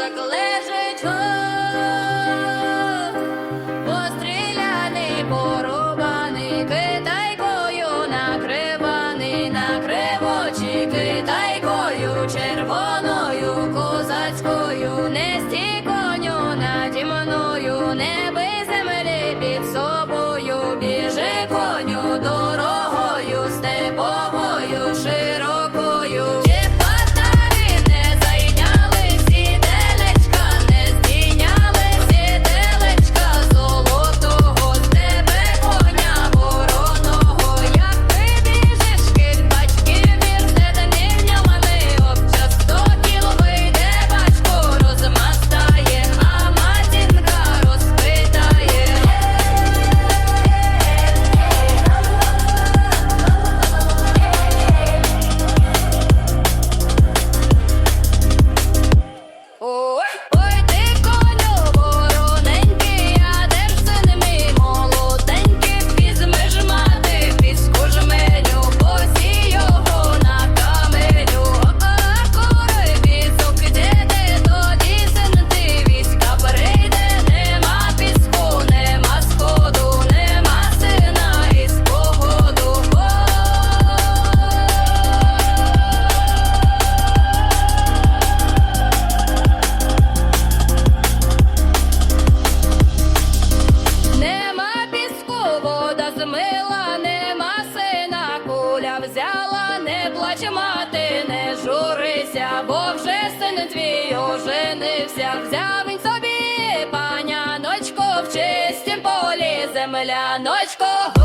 заклежить, постріляний, порубаний, китайкою накриваний, накривочі, китайкою, червоною, козацькою, не стіконю наді мною небо. змила, нема сина, куля взяла, не плач мати, не журися, бо вже син твій оженився, взяв він собі паняночку в чистім полі земляночку.